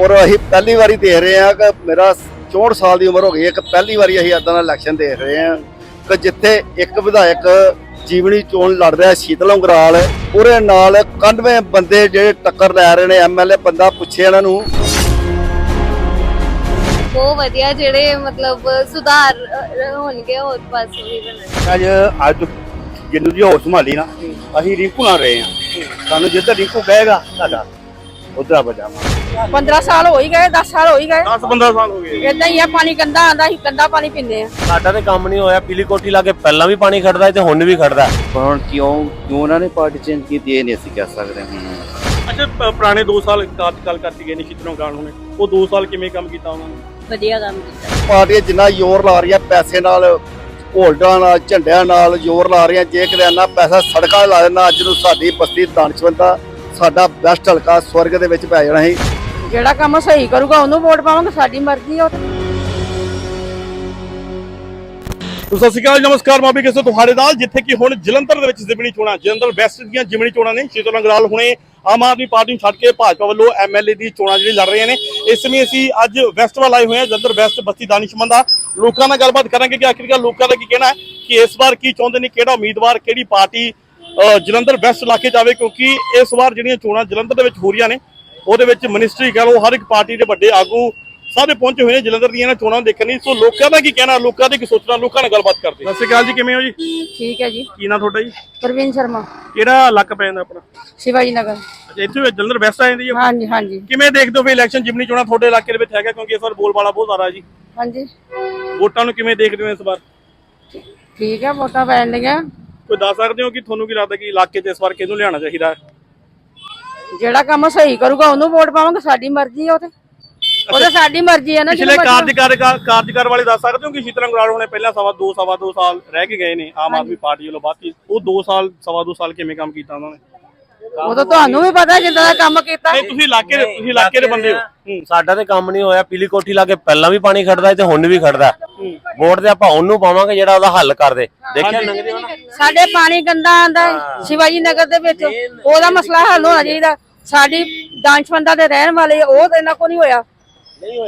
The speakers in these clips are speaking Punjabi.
ਔਰ ਅਸੀਂ ਪਹਿਲੀ ਵਾਰੀ ਦੇਖ ਰਹੇ ਹਾਂ ਕਿ ਮੇਰਾ 64 ਸਾਲ ਦੀ ਉਮਰ ਹੋ ਗਈ ਹੈ ਕਿ ਪਹਿਲੀ ਵਾਰੀ ਅਸੀਂ ਇਦਾਂ ਦਾ ਇਲੈਕਸ਼ਨ ਦੇਖ ਰਹੇ ਹਾਂ ਕਿ ਜਿੱਥੇ ਇੱਕ ਵਿਧਾਇਕ ਜੀਵਨੀ ਚੋਣ ਲੜ ਰਿਹਾ ਸ਼ੀਤਲ ਉਂਗਰਾਲ ਉਹਦੇ ਨਾਲ 91 ਬੰਦੇ ਜਿਹੜੇ ਟੱਕਰ ਲੈ ਰਹੇ ਨੇ ਐਮਐਲਏ ਬੰਦਾ ਪੁੱਛੇ ਇਹਨਾਂ ਨੂੰ। ਬਹੁਤ ਵਧੀਆ ਜਿਹੜੇ ਮਤਲਬ ਸੁਧਾਰ ਹੋਣਗੇ ਹੋਰ ਬਸ ਉਹੀ ਬਣਨ। ਅੱਜ ਅੱਜ ਜਿੰਨੂੰ ਜੀ ਹੋਸ਼ ਸੰਭਾਲੀ ਨਾ ਅਸੀਂ ਰਿੰਕੂ ਨਾਲ ਰਹੇ ਹਾਂ। ਸਾਨੂੰ ਜਿੱਧਰ ਰਿੰਕੂ ਕਹੇਗਾ ਸਾਡਾ ਉਧਰ ਬਜਾਵਾਂਗੇ। 15 ਸਾਲ ਹੋ ਹੀ ਗਏ 10 ਸਾਲ ਹੋ ਹੀ ਗਏ। 10 15 ਸਾਲ ਹੋ ਗਏ। ਇਦਾਂ ਹੀ ਆ ਪਾਣੀ ਗੰਦਾ ਆਂਦਾ ਸੀ ਗੰਦਾ ਪਾਣੀ ਪੀਂਦੇ ਆ। ਸਾਡਾ ਤੇ ਕੰਮ ਨਹੀਂ ਹੋਇਆ ਪੀਲੀ ਕੋਠੀ ਲਾ ਕੇ ਪਹਿਲਾਂ ਵੀ ਪਾਣੀ ਖੜਦਾ ਹੈ ਤੇ ਹੁਣ ਵੀ ਖੜਦਾ। ਹੈ। ਹੁਣ ਕਿਉਂ ਕਿਉਂ ਉਹਨਾਂ ਨੇ ਪਾਰਟੀ ਚੇਂਜ ਕੀਤੀ ਇਹ ਨਹੀਂ ਅਸੀਂ ਕਹਿ ਸਕਦੇ ਹਾਂ ਅੱਛਾ ਪੁਰਾਣੇ 2 ਸਾਲ ਕਾਰਜਕਾਲ ਕਰਕੇ ਗਏ ਨੇ ਸ਼ਿਤਰੋਂ ਗਾਣ ਹੁਣੇ। ਉਹ 2 ਸਾਲ ਕਿਵੇਂ ਕੰਮ ਕੀਤਾ ਉਹਨਾਂ ਨੇ? ਵਧੀਆ ਕੰਮ ਕੀਤਾ। ਪਾਰਟੀਆਂ ਜਿੰਨਾ ਜ਼ੋਰ ਲਾ ਰਹੀਆਂ ਪੈਸੇ ਨਾਲ ਹੋਲਡਰਾਂ ਨਾਲ ਝੰਡਿਆਂ ਨਾਲ ਜ਼ੋਰ ਲਾ ਰਹੀਆਂ ਜੇ ਕਿਤੇ ਇੰਨਾ ਪੈਸਾ ਸੜਕਾਂ 'ਤੇ ਲਾ ਦੇਣਾ ਅੱਜ ਨੂੰ ਸਾਡੀ ਬਸਤੀ ਦਾਨਸ਼ਵੰਦਾ ਸਾਡਾ ਬੈਸਟ ਹਲਕਾ ਸਵਰਗ ਦੇ ਵਿੱਚ ਪੈ ਜਾਣਾ ਸੀ। ਜਿਹੜਾ ਕੰਮ ਸਹੀ ਕਰੂਗਾ ਉਹਨੂੰ ਵੋਟ ਪਾਵਾਂਗੇ ਸਾਡੀ ਮਰਜ਼ੀ ਆ। ਤੋ ਸਤਿ ਸ਼੍ਰੀ ਅਕਾਲ ਨਮਸਕਾਰ ਮਾਬੀ ਕਿਸੇ ਤੁਹਾਡੇ ਨਾਲ? ਜਿੱਥੇ ਕਿ ਹੁਣ ਜਲੰਧਰ ਦੇ ਵਿੱਚ ਜ਼ਿਮਣੀ ਚੋਣਾਂ ਜਲੰਧਰ ਵੈਸਟ ਦੀਆਂ ਜ਼ਿਮਣੀ ਚੋਣਾਂ ਨੇ। ਸ਼ੀਤਲ ਅੰਗਰਾਲ ਹੁਣੇ ਆਮ ਆਦਮੀ ਪਾਰਟੀ ਨੂੰ ਛੱਡ ਕੇ ਭਾਜਪਾ ਵੱਲੋਂ ਐਮਐਲਏ ਦੀ ਚੋਣਾਂ ਜਿਹੜੀ ਲੜ ਰਹੀਆਂ ਨੇ। ਇਸ ਸਮੇਂ ਅਸੀਂ ਅੱਜ ਵੈਸਟ ਵੱਲ ਆਏ ਹੋਏ ਹਾਂ ਜਲੰਧਰ ਵੈਸਟ ਬਸਤੀ ਦਾਨਿਸ਼ਮੰਦਾ ਲੋਕਾਂ ਨਾਲ ਗੱਲਬਾਤ ਕਰਾਂਗੇ ਕਿ ਆਖਿਰਕਾਰ ਲੋਕਾਂ ਦਾ ਕੀ ਕਹਿਣਾ ਹੈ ਕਿ ਇਸ ਵਾਰ ਕੀ ਚਾਹੁੰਦੇ ਨੇ ਕਿਹੜਾ ਉਮੀਦਵਾਰ ਕਿਹੜੀ ਪਾਰਟੀ ਅ, ਜਲੰਧਰ ਵੈਸਟ ਇਲਾਕੇ ਜਾਵੇ ਕਿਉਂਕਿ ਇਸ ਵਾਰ ਜਿਹੜੀਆਂ ਚੋਣਾਂ ਜਲੰਧਰ ਦੇ ਵਿੱਚ ਹੋ ਰਹੀਆਂ ਨੇ ਉਹਦੇ ਵਿੱਚ ਮਿਨਿਸਟਰੀ ਕਹ ਲਓ ਹਰ ਇੱਕ ਪਾਰਟੀ ਦੇ ਵੱਡੇ ਆਗੂ ਸਾਰੇ ਪਹੁੰਚੇ ਹੋਏ ਨੇ ਜਲੰਧਰ ਦੀਆਂ ਚੋਣਾਂ ਦੇਖਣ ਲਈ। ਸੋ ਲੋਕਾਂ ਦਾ ਕੀ ਕਹਿਣਾ ਲੋਕਾਂ ਦੀ ਕੀ ਸੋਚਣਾ ਲੋਕਾਂ ਨਾਲ ਗੱਲਬਾਤ ਕਰਦੇ ਸਤਿ ਸ਼੍ਰੀ ਅਕਾਲ ਜੀ ਕਿਵੇਂ ਹੋ ਜੀ? ਠੀਕ ਹੈ ਜੀ। ਕੀ ਨਾਂ ਤੁਹਾਡਾ ਜੀ? ਪ੍ਰਵੀਨ ਸ਼ਰਮਾ। ਕਿਹੜਾ ਇਲਾਕਾ ਪੈ ਜਾਂਦਾ ਆਪਣਾ? ਸ਼ਿਵਾਜੀ ਨਗਰ। ਅੱਛਾ ਇੱਥੇ ਵੀ ਜਲੰਧਰ ਵੈਸਟ ਆ ਜਾਂਦੀ ਹੈ? ਹਾਂਜੀ ਹਾਂਜੀ। ਕਿਵੇਂ ਦੇਖਦੇ ਹੋ ਵੀ ਇਲੈਕਸ਼ਨ ਜਿਮਨੀ ਚੋਣਾਂ ਤੁਹਾਡੇ ਇਲਾਕੇ ਦੇ ਵਿੱਚ ਹੈਗਾ? ਕਿਉਂਕਿ ਇਸ ਵਾਰ ਬੋਲਬਾਲਾ ਬਹੁਤ ਜ਼ਿਆਦਾ ਜੀ। ਹਾਂਜੀ। ਵੋਟਾਂ ਨੂੰ ਕਿਵੇਂ ਦੇਖਦੇ ਹੋ ਇਸ ਵਾਰ? ਠੀਕ ਹੈ ਵੋਟਾਂ ਪੈਣ ਲੀਆਂ ਕੋਈ ਦੱਸ ਸਕਦੇ ਹੋ ਕਿ ਤੁਹਾਨੂੰ ਕੀ ਲੱਗਦਾ ਕਿ ਇਲਾਕੇ 'ਚ ਇਸ ਵਾਰ ਕਿਹਨੂੰ ਲਿਆਉਣਾ ਚਾਹੀਦਾ? ਹੈ ਜਿਹੜਾ ਕੰਮ ਸਹੀ ਕਰੂਗਾ ਉਹਨੂੰ ਵੋਟ ਪਾਵਾਂਗੇ ਸਾਡੀ ਮਰਜ਼ੀ ਆ ਉਹ ਤੇ। ਉਹ ਤਾਂ ਸਾਡੀ ਮਰਜ਼ੀ ਆ ਨਾ ਪਿਛਲੇ ਜਿਹਨੂੰ ਮਰਜ਼ੀ- ਕਾਰਜਕਾਰ ਕਾਰਜਕਾਰ ਵਾਲੇ ਦੱਸ ਸਕਦੇ ਹੋ ਕਿ ਸ਼ੀਤਲ ਅੰਗਰਾਲ ਹੁਣੇ ਪਹਿਲਾਂ ਸਵਾ ਦੋ ਸਵਾ ਦੋ ਸਾਲ ਰਹਿ ਕੇ ਗਏ ਨੇ ਆਮ ਆਦਮੀ ਪਾਰਟੀ ਵੱਲੋਂ ਬਾਕੀ ਉਹ 2 ਸਾਲ ਸਵਾ ਦੋ ਸਾਲ ਕਿਵੇਂ ਕੰਮ ਕੀਤਾ ਉਹਨਾਂ ਨੇ? ਉਹ ਤਾਂ ਤੁਹਾਨੂੰ ਵੀ ਪਤਾ ਜਿੱਦਾਂ ਦਾ ਕੰਮ ਕੀਤਾ। ਨਹੀਂ ਤੁਸੀਂ ਇਲਾਕੇ ਦੇ ਤੁਸੀਂ ਇਲਾਕੇ ਦੇ ਬੰਦੇ ਹੋ। ਹੂੰ। ਸਾਡਾ ਤੇ ਕੰਮ ਨਹੀਂ ਹੋਇਆ ਪੀਲੀ ਕੋਠੀ ਲਾ ਕੇ ਪਹਿਲਾਂ ਵੀ ਪਾਣੀ ਖੜਦਾ ਹੈ ਤੇ ਹੁਣ ਵੀ ਖੜਦਾ। ਹੈ। ਵੋਟ ਤੇ ਆਪਾਂ ਉਹਨੂੰ ਪਾਵਾਂਗੇ ਜਿਹੜਾ ਉਹਦਾ ਹੱਲ ਕਰ ਦੇ। ਦੇਖਿਆ ਲੰਘਦੇ ਹੋ ਨਾ ਸਾਡੇ ਪਾਣੀ ਗੰਦਾ ਆਂਦਾ ਸ਼ਿਵਾਜੀ ਨਗਰ ਦੇ ਵਿੱਚ। ਉਹਦਾ ਮਸਲਾ ਹੱਲ ਹੋਣਾ ਚਾਹੀਦਾ। ਸਾਡੀ ਦਾਨਸ਼ਵੰਦਾ ਦੇ ਰਹਿਣ ਵਾਲੇ ਉਹ ਤਾਂ ਇਹਨਾਂ ਕੋ ਨਹੀਂ ਹੋਇਆ।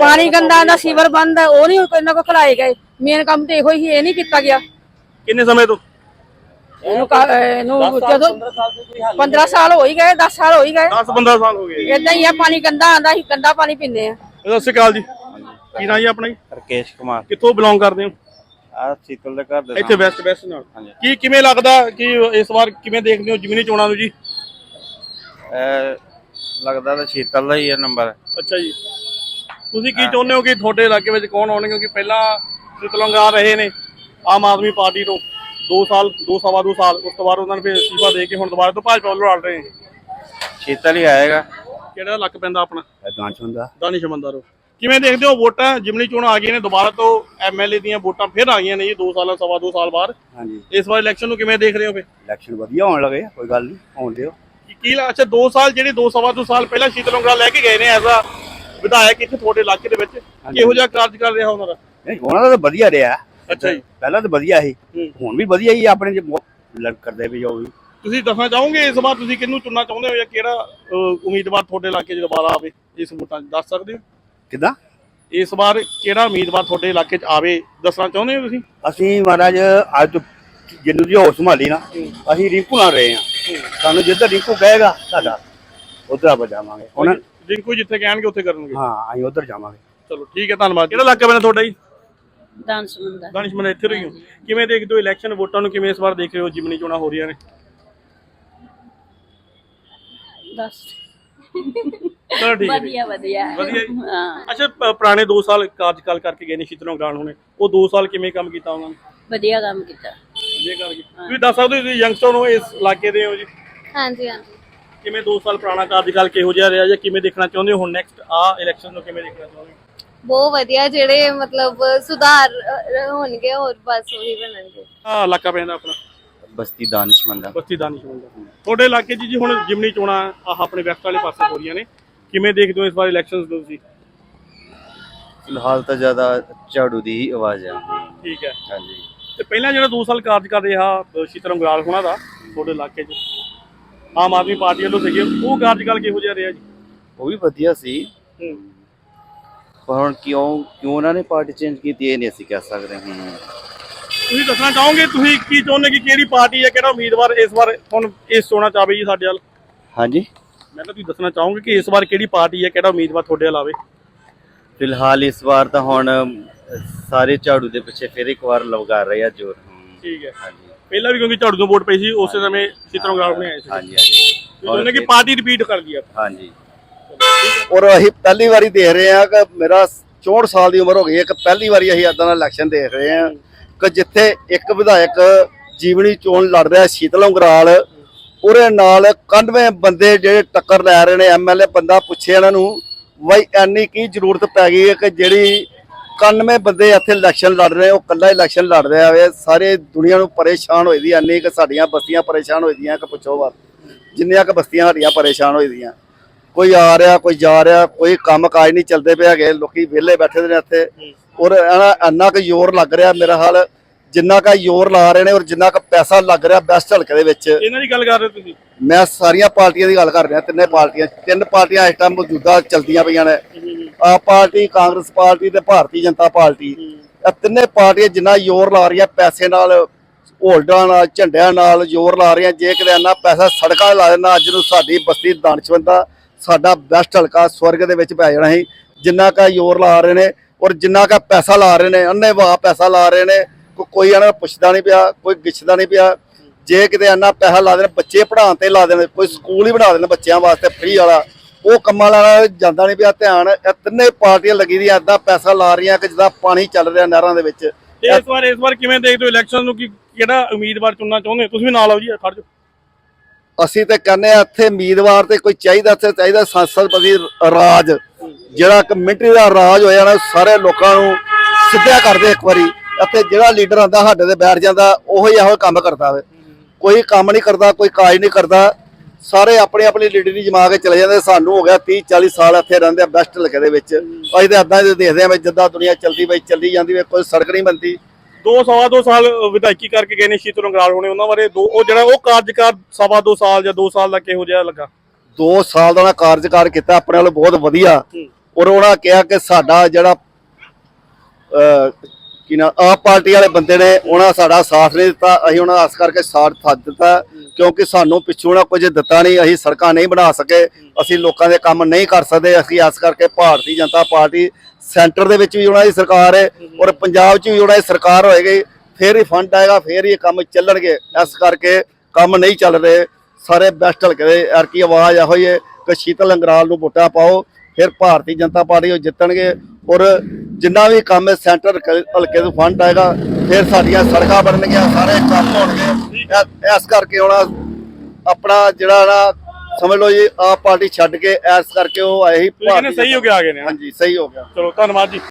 ਪਾਣੀ ਗੰਦਾ ਆਂਦਾ ਸੀਵਰ ਬੰਦ ਹੈ ਉਹ ਨਹੀਂ ਇਹਨਾਂ ਕੋ ਖਲਾਏ ਗਏ। ਮੇਨ ਕੰਮ ਤੇ ਇਹੋ ਹੀ ਇਹ ਨਹੀਂ ਕੀਤਾ ਗਿਆ। ਕਿੰਨੇ ਸਮੇਂ ਤੋਂ? ਇਹਨੂੰ ਕਾ- ਇਹਨੂੰ ਜਦੋਂ 15 ਸਾਲ ਹੋ। ਹੀ ਗਏ 10 ਸਾਲ ਹੋ ਹੀ ਗਏ। 10 15 ਸਾਲ ਹੋ ਗਏ ਇਦਾਂ ਹੀ ਆ ਪਾਣੀ ਗੰਦਾ ਆਂਦਾ ਸੀ ਗੰਦਾ ਪਾਣੀ ਪੀਂਦੇ ਆ। ਸਤਿ ਸ਼੍ਰੀ ਅਕਾਲ ਜੀ। ਕੀ ਨਾਂ ਜੀ ਆਪਣਾ ਜੀ? ਰਕੇਸ਼ ਕੁਮਾਰ। ਕਿੱਥੋਂ ਬਿਲੋਂਗ ਕਰਦੇ ਹੋ? ਆ ਸ਼ੀਤਲ ਦੇ ਘਰ ਦੇ ਇੱਥੇ ਵੈਸਟ ਵੈਸਟ ਨਾਲ। ਕੀ ਕਿਵੇਂ ਲੱਗਦਾ ਕਿ ਇਸ ਵਾਰ ਕਿਵੇਂ ਦੇਖਦੇ ਹੋ ਜ਼ਮੀਨੀ ਚੋਣਾਂ ਨੂੰ ਜੀ? ਲੱਗਦਾ ਤਾਂ ਸ਼ੀਤਲ ਦਾ ਹੀ ਹੈ ਨੰਬਰ ਅੱਛਾ ਜੀ। ਤੁਸੀਂ ਕੀ ਚਾਹੁੰਦੇ ਹੋ ਕਿ ਤੁਹਾਡੇ ਇਲਾਕੇ ਵਿੱਚ ਕੌਣ ਆਉਣਗੇ? ਕਿਉਂਕਿ ਪਹਿਲਾਂ ਸਿਤਲੰਗ ਆ ਰਹੇ ਨੇ ਆਮ ਆਦਮੀ ਪਾਰਟੀ ਤੋਂ। 2 ਸਾਲ 2 ਸਵਾ 2 ਸਾਲ ਉਸ ਤੋਂ ਬਾਅਦ ਉਹਨਾਂ ਨੇ ਫਿਰ ਅਸਤੀਫਾ ਦੇ ਕੇ ਹੁਣ ਦੁਬਾਰਾ ਤੋਂ ਭਾਜਪਾ ਵੱਲੋਂ ਲੜ ਰਹੇ ਨੇ। ਸ਼ੀਤਲ ਹੀ ਆਏਗਾ। ਕਿਹੜਾ ਲੱਕ ਪੈਂਦਾ ਆਪਣਾ? ਦਾਨਸ਼ਵੰਦਾ ਦਾਨਿਸ਼ ਮੰਦਾਰੋ ਕਿਵੇਂ ਦੇਖਦੇ ਹੋ ਵੋਟਾਂ? ਜਿਮਨੀ ਚੋਣਾਂ ਆ ਗਈਆਂ ਨੇ ਦੁਬਾਰਾ ਤੋਂ ਐਮਐਲਏ ਦੀਆਂ ਵੋਟਾਂ ਫਿਰ ਆ ਗਈਆਂ ਨੇ ਜੀ 2 ਸਾਲਾਂ ਸਵਾ 2 ਸਾਲ ਬਾਅਦ। ਹਾਂਜੀ। ਇਸ ਵਾਰ ਇਲੈਕਸ਼ਨ ਨੂੰ ਕਿਵੇਂ ਦੇਖ ਰਹੇ ਹੋ ਫੇ ਇਲੈਕਸ਼ਨ ਵਧੀਆ ਹੋਣ ਲੱਗੇ ਕੋਈ ਗੱਲ ਨਹੀਂ ਹੋਣ ਦਿਓ। ਕੀ ਕੀ ਲਾ- ਅੱਛਾ 2 ਸਾਲ ਜਿਹੜੇ 2 ਸਵਾ 2 ਸਾਲ ਪਹਿਲਾਂ ਸ਼ੀਤਲ ਉਂਗਰਾ ਲੈ ਕੇ ਗਏ ਨੇ ਐਜ਼ ਆ ਵਿਧਾਇਕ ਇੱਥੇ ਤੁਹਾਡੇ ਇਲਾਕੇ ਦੇ ਵਿੱਚ ਕਿਹੋ ਜਿਹਾ ਕਾਰਜਕਾਲ ਰਿਹਾ ਉਹਨਾਂ ਦਾ? ਨਹੀਂ ਉਹਨਾਂ ਦਾ ਤਾਂ ਵਧੀਆ ਰਿਹਾ। ਅੱਛਾ ਜੀ। ਪਹਿਲਾਂ ਤਾਂ ਵਧੀਆ ਸੀ। ਹੁਣ ਵੀ ਵਧੀਆ ਹੀ ਆਪਣੇ ਜੇ ਲੜ ਕਰਦੇ ਵੀ ਜੋ ਵੀ। ਤੁਸੀਂ ਦੱਸਣਾ ਚਾਹੋਗੇ ਇਸ ਵਾਰ ਤੁਸੀਂ ਕਿਹਨੂੰ ਚੁਣਨਾ ਚਾਹੁੰਦੇ ਹੋ ਜਾਂ ਕਿਹੜਾ ਅਹ, ਉਮੀਦਵਾਰ ਤੁਹਾਡੇ ਇਲਾਕੇ 'ਚ ਦੁਬਾਰਾ ਆਵੇ ਇਸ ਵੋਟਾਂ 'ਚ? ਦੱਸ ਸਕਦੇ ਹੋ? ਕਿਦਾਂ? ਇਸ ਵਾਰ ਕਿਹੜਾ ਉਮੀਦਵਾਰ ਤੁਹਾਡੇ ਇਲਾਕੇ 'ਚ ਆਵੇ? ਦੱਸਣਾ ਚਾਹੁੰਦੇ ਹੋ ਤੁਸੀਂ? ਅਸੀਂ ਮਹਾਰਾਜ ਅੱਜ ਤੋਂ ਜਿੰਨੂੰ ਜੀ ਹੋਸ਼ ਸੰਭਾਲੀ ਨਾ ਅਸੀਂ ਰਿੰਕੂ ਨਾਲ ਰਹੇ ਹਾਂ। ਸਾਨੂੰ ਜਿੱਧਰ ਰਿੰਕੂ ਕਹੇਗਾ ਸਾਡਾ ਉਧਰ ਬਜਾਵਾਂਗੇ ਉਹਨਾਂ ਜਿੰਕੂ ਜਿੱਥੇ ਕਹਿਣਗੇ ਉੱਥੇ ਕਰਨਗੇ। ਹਾਂ ਅਸੀਂ ਉਧਰ ਜਾਵਾਂਗੇ। ਚਲੋ ਠੀਕ ਹੈ ਧੰਨਵਾਦ। ਕਿਹੜਾ ਇਲਾਕਾ ਬਣਾ ਤੁਹਾਡਾ ਜੀ? ਦਾਨਸ਼ਵੰਦਾ ਦਾਨਿਸ਼ਮਨ ਇੱਥੇ ਰਹੀ ਹੋ। ਕਿਵੇਂ ਦੇਖਦੇ ਹੋ ਇਲੈਕਸ਼ਨ ਵੋਟਾਂ ਨੂੰ ਕਿਵੇਂ ਇਸ ਵਾਰ ਦੇਖ ਰਹੇ ਹੋ? ਜਿਮਨੀ ਚੋਣਾਂ ਹੋ ਰਹੀਆਂ ਨੇ। ਦੱਸ। ਚਲੋ ਠੀਕ ਹੈ। ਜੀ। ਵਧੀਆ ਵਧੀਆ। ਵਧੀਆ ਜੀ। ਹਾਂ। ਅੱਛਾ ਪ- ਪੁਰਾਣੇ 2 ਸਾਲ ਕਾਰਜਕਾਲ ਕਰਕੇ ਗਏ ਨੇ ਸ਼ੀਤਲੋਂ ਗਾਣ ਹੁਣੇ। ਉਹ 2 ਸਾਲ ਕਿਵੇਂ ਕੰਮ ਕੀਤਾ ਉਹਨਾਂ ਨੇ? ਵਧੀਆ ਕੰਮ ਕੀਤਾ। ਇਹ ਕਰਕੇ ਤੁਸੀਂ ਦੱਸ ਸਕਦੇ ਹੋ ਤੁਸੀਂ ਯੰਗਸਟਰ ਹੋ ਇਸ ਇਲਾਕੇ ਦੇ ਹੋ ਜੀ? ਹਾਂਜੀ ਹਾਂਜੀ। ਕਿਵੇਂ 2 ਸਾਲ ਪੁਰਾਣਾ ਕਾਰਜਕਾਲ ਕਿਹੋ ਜਿਹਾ ਰਿਹਾ ਜਾਂ ਕਿਵੇਂ ਦੇਖਣਾ ਚਾਹੁੰਦੇ ਹੋ? ਹੁਣ ਨੈਕਸਟ ਆ ਇਲੈਕਸ਼ਨ ਨੂੰ ਕਿਵੇਂ ਦੇਖਣਾ ਚਾਹੁੰਦੇ ਹੋ ਬਹੁਤ ਵਧੀਆ ਜਿਹੜੇ ਮਤਲਬ ਸੁਧਾਰ ਅ, ਹੋਣਗੇ ਹੋਰ ਬਸ ਉਹੀ ਬਣਨਗੇ। ਆ ਇਲਾਕਾ ਪੈਂਦਾ ਆਪਣਾ? ਬਸਤੀ ਦਾਨਿਸ਼ਮੰਦਾ ਬਸਤੀ ਦਾਨਿਸ਼ਮੰਦ ਦਾ ਤੁਹਾਡੇ ਇਲਾਕੇ 'ਚ ਜੀ ਹੁਣ ਜਿਮਨੀ ਚੋਣਾਂ ਆਹ ਆਪਣੇ ਵੈਸਟ ਵਾਲੇ ਪਾਸੇ ਹੋ ਰਹੀਆਂ ਨੇ। ਕਿਵੇਂ ਦੇਖਦੇ ਹੋ ਇਸ ਵਾਰ ਇਲੈਕਸ਼ਨਸ ਨੂੰ ਤੁਸੀਂ? ਫਿਲਹਾਲ ਤਾਂ ਜ਼ਿਆਦਾ ਝਾੜੂ ਦੀ ਹੀ ਆਵਾਜ਼ ਆ। ਠੀਕ ਹੈ। ਹਾਂਜੀ। ਤੇ ਪਹਿਲਾਂ ਜਿਹੜਾ 2 ਸਾਲ ਕਾਰਜਕਾਲ ਰਿਹਾ ਸ਼ੀਤਰਮ ਗਰਾਲ ਹੋਣਾ ਦਾ ਤੁਹਾਡੇ ਇਲਾਕੇ 'ਚ ਆਮ ਆਦਮੀ ਪਾਰਟੀ ਵੱਲੋਂ ਸੀਗੇ ਉਹ ਕਾਰਜਕਾਲ ਕਿਹੋ ਜਿਹਾ ਰਿਹਾ ਜੀ? ਉਹ ਵੀ ਵਧੀਆ ਸੀ। ਹੂੰ। ਪਰ ਹੁਣ ਕਿਉਂ ਕਿਉਂ ਉਹਨਾਂ ਨੇ ਪਾਰਟੀ ਚੇਂਜ ਕੀਤੀ ਇਹ ਨਹੀਂ ਅਸੀਂ ਕਹਿ ਸਕਦੇ ਹਾਂ। ਤੁਸੀਂ ਦੱਸਣਾ ਚਾਹੋਗੇ ਤੁਸੀਂ ਕੀ ਚਾਹੁੰਦੇ ਕਿ ਕਿਹੜੀ ਪਾਰਟੀ ਹੈ ਕਿਹੜਾ ਉਮੀਦਵਾਰ ਇਸ ਵਾਰ ਹੁਣ ਇਸ ਚੋਣਾਂ ਚ ਆਵੇ ਜੀ ਸਾਡੇ ਵੱਲ? ਹਾਂਜੀ। ਮੈਂ ਕਿਹਾ ਤੁਸੀਂ ਦੱਸਣਾ ਚਾਹੋਗੇ ਕਿ ਇਸ ਵਾਰ ਕਿਹੜੀ ਪਾਰਟੀ ਹੈ ਕਿਹੜਾ ਉਮੀਦਵਾਰ ਤੁਹਾਡੇ ਵੱਲ ਆਵੇ? ਫਿਲਹਾਲ ਇਸ ਵਾਰ ਤਾਂ ਹੁਣ ਸਾਰੇ ਝਾੜੂ ਦੇ ਪਿੱਛੇ ਫਿਰ ਇੱਕ ਵਾਰ ਲਗਾ ਰਹੇ ਆ ਜੋਰ ਹਮ, ਠੀਕ ਹੈ। ਹਾਂਜੀ। ਪਹਿਲਾਂ ਵੀ ਕਿਉਂਕਿ ਝਾੜੂ ਨੂੰ ਵੋਟ ਪਈ ਸੀ ਉਸੇ ਸਮੇਂ ਸ਼ੀਤਲ ਗਰਾਲ ਨੇ ਆਏ ਸੀ। ਹਾਂਜੀ ਹਾਂਜੀ। ਤੁਸੀਂ ਕਿ ਪਾਰਟੀ ਰਿਪੀਟ ਕਰ ਗਈ ਆ? ਹਾਂਜੀ। ਔਰ ਅਸੀਂ ਪਹਿਲੀ ਵਾਰੀ ਦੇਖ ਰਹੇ ਹਾਂ ਕਿ ਮੇਰਾ 64 ਸਾਲ ਦੀ ਉਮਰ ਹੋ ਗਈ ਹੈ ਕਿ ਪਹਿਲੀ ਵਾਰੀ ਅਸੀਂ ਇਦਾਂ ਦਾ ਇਲੈਕਸ਼ਨ ਦੇਖ ਰਹੇ ਹਾਂ ਕਿ ਜਿੱਥੇ ਇੱਕ ਵਿਧਾਇਕ ਜੀਵਨੀ ਚੋਣ ਲੜ ਰਿਹਾ ਸ਼ੀਤਲ ਉਂਗਰਾਲ, ਉਹਦੇ ਨਾਲ 91 ਬੰਦੇ ਜਿਹੜੇ ਟੱਕਰ ਲੈ ਰਹੇ ਨੇ ਐਮਐਲਏ ਬੰਦਾ ਪੁੱਛੇ ਇਹਨਾਂ ਨੂੰ, ਬਈ ਐਨੀ ਕੀ ਜ਼ਰੂਰਤ ਪੈ ਗਈ ਹੈ ਕਿ ਜਿਹੜੀ 91 ਬੰਦੇ ਇੱਥੇ ਇਲੈਕਸ਼ਨ ਲੜ ਰਹੇ, ਉਹ ਕੱਲਾ ਇਲੈਕਸ਼ਨ ਲੜ ਰਿਹਾ ਵੇ, ਸਾਰੇ ਦੁਨੀਆ ਨੂੰ ਪਰੇਸ਼ਾਨ ਹੋਈ ਦੀ ਐਨੀ ਕਿ ਸਾਡੀਆਂ ਬਸਤੀਆਂ ਪਰੇਸ਼ਾਨ ਹੋਈ ਦੀਆਂ ਕਿ ਪੁੱਛੋ ਬਾਤ, ਜਿੰਨੀਆਂ ਕਿ ਬਸਤੀਆਂ ਸਾਡੀਆਂ ਪਰੇਸ਼ਾਨ ਹੋਈ ਦੀਆਂ। ਕੋਈ ਆ ਰਿਹਾ ਕੋਈ ਜਾ ਰਿਹਾ ਕੋਈ ਕੰਮ ਕਾਜ ਨਹੀਂ ਚੱਲਦੇ ਪਏ ਹੈਗੇ ਲੋਕੀ ਵਿਹਲੇ ਬੈਠੇ ਨੇ ਇੱਥੇ। ਔਰ ਇੰਨਾ ਕੁ ਜ਼ੋਰ ਲੱਗ ਰਿਹਾ ਮੇਰਾ ਹਾਲ ਜਿੰਨਾ ਕੁ ਜ਼ੋਰ ਲਾ ਰਹੇ ਨੇ ਔਰ ਜਿੰਨਾ ਕੁ ਪੈਸਾ ਲੱਗ ਰਿਹਾ ਬੈਸਟ ਹਲਕੇ ਦੇ ਵਿੱਚ। ਇਹਨਾਂ ਦੀ ਗੱਲ ਕਰ ਰਹੇ ਤੁਸੀਂ? ਮੈਂ ਸਾਰੀਆਂ ਪਾਰਟੀਆਂ ਦੀ ਗੱਲ ਕਰ ਰਿਹਾ ਤਿੰਨੇ ਪਾਰਟੀਆਂ ਤਿੰਨ ਪਾਰਟੀਆਂ ਇਸ ਟਾਈਮ ਮੌਜੂਦਾ ਚਲਦੀਆਂ ਪਈਆਂ ਨੇ। ਆਪ ਪਾਰਟੀ ਕਾਂਗਰਸ ਪਾਰਟੀ ਤੇ ਭਾਰਤੀ ਜਨਤਾ ਪਾਰਟੀ। ਇਹ ਤਿੰਨੇ ਪਾਰਟੀਆਂ ਜਿੰਨਾ ਜ਼ੋਰ ਲਾ ਰਹੀਆਂ ਪੈਸੇ ਨਾਲ ਹੋਲਡਰਾਂ ਨਾਲ ਝੰਡਿਆਂ ਨਾਲ ਜ਼ੋਰ ਲਾ ਰਹੀਆਂ ਜੇ ਕਿਤੇ ਇੰਨਾ ਪੈਸਾ ਸੜਕਾਂ ਲਾ ਦੇਣਾ ਅੱਜ ਨੂੰ ਸਾਡੀ ਬਸਤੀ ਦਾਨਸ਼ਵੰਦਾ ਸਾਡਾ ਬੈਸਟ ਹਲਕਾ ਸਵਰਗ ਦੇ ਵਿੱਚ ਪੈ ਜਾਣਾ ਸੀ। ਜਿੰਨਾ ਕਾ ਜ਼ੋਰ ਲਾ ਰਹੇ ਨੇ ਔਰ ਜਿੰਨਾ ਕਾ ਪੈਸਾ ਲਾ ਰਹੇ ਨੇ, ਅੰਨੇ ਵਾਹ ਪੈਸਾ ਲਾ ਰਹੇ ਨੇ ਕੋਈ ਇਹਨਾਂ ਨੂੰ ਪੁੱਛਦਾ ਨਹੀਂ ਪਿਆ, ਕੋਈ ਗਿੱਛਦਾ ਨਹੀਂ ਪਿਆ। ਜੇ ਕਿਤੇ ਇੰਨਾ ਪੈਸਾ ਲਾ ਦੇਣ, ਬੱਚੇ ਪੜਾਉਣ ਤੇ ਲਾ ਦੇਣ, ਕੋਈ ਸਕੂਲ ਹੀ ਬਣਾ ਦੇਣ ਬੱਚਿਆਂ ਵਾਸਤੇ ਫ੍ਰੀ ਵਾਲਾ, ਉਹ ਕੰਮਾਂ ਵਾਲਾ ਜਾਂਦਾ ਨਹੀਂ ਪਿਆ। ਧਿਆਨ, ਇਹ ਤਿੰਨੇ ਪਾਰਟੀਆਂ ਲੱਗੀ ਦੀਆਂ, ਏਦਾਂ ਪੈਸਾ ਲਾ ਰਹੀਆਂ ਕਿ ਜਿੱਦਾਂ ਪਾਣੀ ਚੱਲ ਰਿਹਾ ਨਹਿਰਾਂ ਦੇ ਵਿੱਚ। ਇਸ ਵਾਰ ਇਸ ਵਾਰ ਕਿਵੇਂ ਦੇਖਦੇ ਹੋ ਇਲੈਕਸ਼ਨ ਨੂੰ? ਕਿ ਕਿਹੜਾ ਉਮੀਦਵਾਰ ਚੁਣਨਾ ਚਾਹੁੰਦੇ ਹੋ? ਤੁਸੀਂ ਵੀ ਨਾਲ ਆਓ ਜੀ ਖੜ ਜਾਓ। ਅਸੀਂ ਤਾਂ ਕਹਿੰਦੇ ਆ, ਇੱਥੇ ਉਮੀਦਵਾਰ ਤੇ ਕੋਈ ਚਾਹੀਦਾ, ਇੱਥੇ ਚਾਹੀਦਾ ਸੰਸਦਪਤੀ ਰਾਜ। ਜਿਹੜਾ ਇੱਕ ਮਿੰਟਰੀ ਦਾ ਰਾਜ ਹੋਇਆ ਨਾ, ਸਾਰੇ ਲੋਕਾਂ ਨੂੰ ਸਿੱਧਿਆ ਕਰਦੇ ਇੱਕ ਵਾਰੀ। ਇੱਥੇ ਜਿਹੜਾ ਲੀਡਰ ਆਂਦਾ ਸਾਡੇ ਤੇ ਬੈਠ ਜਾਂਦਾ, ਉਹੋ ਹੀ ਇਹੋ ਕੰਮ ਕਰਦਾ ਵੇ। ਕੋਈ ਕੰਮ ਨਹੀਂ ਕਰਦਾ, ਕੋਈ ਕਾਜ ਨਹੀਂ ਕਰਦਾ। ਸਾਰੇ ਆਪਣੇ ਆਪਣੀ ਲੀਡਰੀ ਜਮਾ ਕੇ ਚਲੇ ਜਾਂਦੇ। ਸਾਨੂੰ ਹੋ ਗਿਆ 30 40 ਸਾਲ ਇੱਥੇ ਰਹਿੰਦੇ ਆ, ਬੈਸਟ ਹਲਕੇ ਦੇ ਵਿੱਚ। ਅਸੀਂ ਤਾਂ ਏਦਾਂ ਹੀ ਦੇਖਦੇ ਆ ਵੀ ਜਿੱਦਾਂ ਦੁਨੀਆ ਚੱਲਦੀ ਪਈ, ਚੱਲੀ ਜਾਂਦੀ ਵੇ, ਕੋਈ ਸੜਕ ਨਹੀਂ ਬਣਦੀ। ਦੋ ਸਵਾ ਦੋ ਸਾਲ ਵਿਧਾਇਕੀ ਕਰਕੇ ਗਏ ਨੇ ਸ਼ੀਤਲ ਅੰਗਰਾਲ ਹੋਣੇ ਉਹਨਾਂ ਬਾਰੇ ਦੋ ਉਹ ਜਿਹੜਾ ਉਹ ਕਾਰਜਕਾਰ ਸਵਾ ਦੋ ਸਾਲ ਜਾਂ ਦੋ ਸਾਲ ਦਾ ਕਿਹੋ ਜਿਹਾ ਲੱਗਾ? 2 ਸਾਲ ਦਾ ਉਹਨਾਂ ਕਾਰਜਕਾਰ ਕੀਤਾ ਆਪਣੇ ਵੱਲੋਂ ਬਹੁਤ ਵਧੀਆ। ਔਰ ਉਹਨਾਂ ਕਿਹਾ ਕਿ ਸਾਡਾ ਜਿਹੜਾ ਕੀ ਨਾ ਆਪ ਪਾਰਟੀ ਵਾਲੇ ਬੰਦੇ ਨੇ ਉਹਨਾਂ ਸਾਡਾ ਸਾਥ ਨਹੀਂ ਦਿੱਤਾ ਅਸੀਂ ਉਹਨਾਂ ਦਾ ਕਰਕੇ ਸਾਥ ਥੱਦ ਦਿੱਤਾ ਕਿਉਂਕਿ ਸਾਨੂੰ ਪਿੱਛੋਂ ਨਾ ਕੁਝ ਦਿੱਤਾ ਨਹੀਂ ਅਸੀਂ ਸੜਕਾਂ ਨਹੀਂ ਬਣਾ ਸਕੇ ਅਸੀਂ ਲੋਕਾਂ ਦੇ ਕੰਮ ਨਹੀਂ ਕਰ ਸਕਦੇ ਅਸੀਂ ਇਸ ਕਰਕੇ ਭਾਰਤੀ ਜਨਤਾ ਪਾਰਟੀ ਸੈਂਟਰ ਦੇ ਵਿੱਚ ਵੀ ਉਹਨਾਂ ਦੀ ਸਰਕਾਰ ਹੈ ਔਰ ਪੰਜਾਬ 'ਚ ਵੀ ਉਹਨਾਂ ਦੀ ਸਰਕਾਰ ਹੋਏਗੀ, ਫੇਰ ਹੀ ਫੰਡ ਆਏਗਾ, ਫੇਰ ਹੀ ਇਹ ਕੰਮ ਚੱਲਣਗੇ। ਇਸ ਕਰਕੇ ਕੰਮ ਨਹੀਂ ਚੱਲ ਰਹੇ। ਸਾਰੇ ਬੈਸਟ ਹਲਕੇ ਦੇ ਯਾਰ ਕੀ ਆਵਾਜ਼ ਇਹੋ ਹੀ ਹੈ ਕਿ ਸ਼ੀਤਲ ਅੰਗਰਾਲ ਨੂੰ ਵੋਟਾਂ ਪਾਓ, ਫਿਰ ਭਾਰਤੀ ਜਨਤਾ ਪਾਰਟੀ ਉਹ ਜਿੱਤਣਗੇ। ਔਰ ਜਿੰਨਾ ਵੀ ਕੰਮ ਹੈ ਸੈਂਟਰ ਹਲਕੇ ਹਲਕੇ ਤੋਂ ਫੰਡ ਆਏਗਾ, ਫਿਰ ਸਾਡੀਆਂ ਸੜਕਾਂ ਬਣਨਗੀਆਂ, ਸਾਰੇ ਕੰਮ ਹੋਣਗੇ। ਇਸ ਕਰਕੇ ਹੁਣ ਆਪਣਾ ਜਿਹੜਾ ਨਾ ਸਮਝ ਲਓ ਜੀ ਆਪ ਪਾਰਟੀ ਛੱਡ ਕੇ ਇਸ ਕਰਕੇ ਉਹ ਆਏ ਹੀ ਕਹਿੰਦੇ ਸਹੀ ਹੋ ਗਿਆ ਆ ਗਏ ਨੇ। ਹਾਂਜੀ ਸਹੀ ਹੋ ਗਿਆ। ਚਲੋ ਧੰਨਵਾਦ ਜੀ।